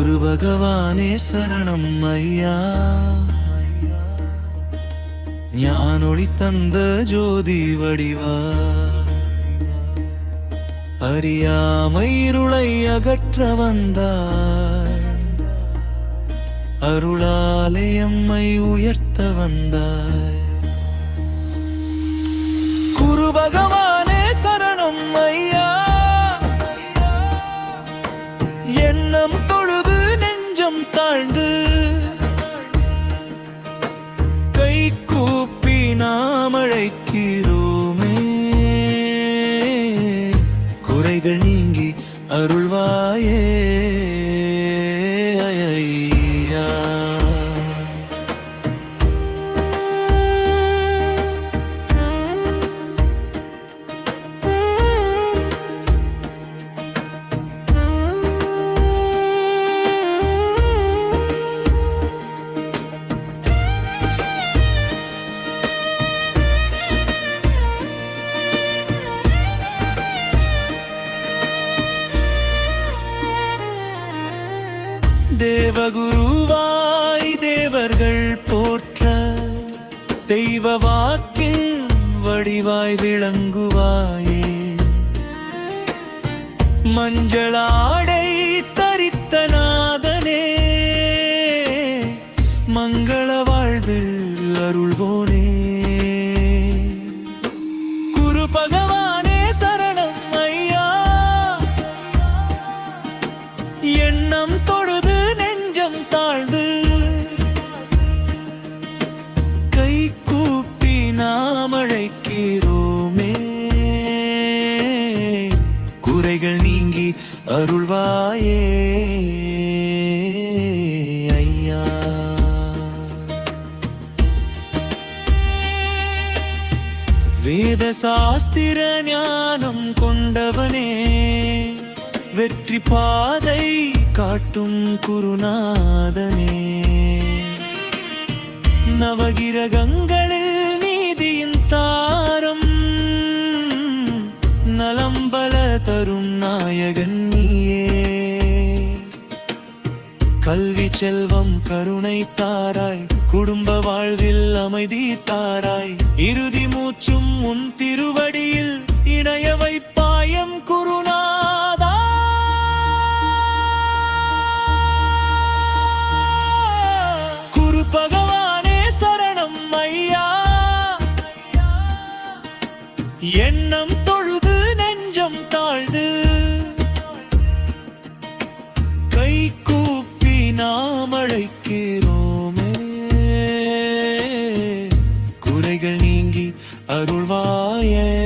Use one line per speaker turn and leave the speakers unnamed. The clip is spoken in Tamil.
குரு பகவானே சரணம் ஐயா. ஞானொளி தந்த ஜோதி வடிவா. அறியாமைருளை அகற்ற வந்தார். அருளாலே எம்மை உயர்த்த வந்தாய் குரு பகவானே சரணம் ஐயா. குறைகள் நீங்கி அருள்வாயே. தேவகுருவாய் தேவர்கள் போற்ற தெய்வ வாக்கின் வடிவாய் விளங்குவாயே. மஞ்சளாடை தரித்த நாதனே மங்கள வாழ்வு அருள்வோனே. குரு பகவானே சரணம் ஐயா. எண்ணம் தொழுது நாம் குறைகள் நீங்கி அருள்வாயே. ஐயா. வேத சாஸ்திர ஞானம் கொண்டவனே. வெற்றி பாதை காட்டும் குருநாதனே. நவகிரகங்கள் தரும் நாயகன் நீயே. கல்வி செல்வம் கருணை தாராய் குடும்ப வாழ்வில் அமைதி தாராய். இறுதி மூச்சும் உன் திருவடியில் இணைய வைப்பாயம் குருநாதா. குரு பகவானே சரணம் ஐயா. எண்ணம் அருள்வாயே.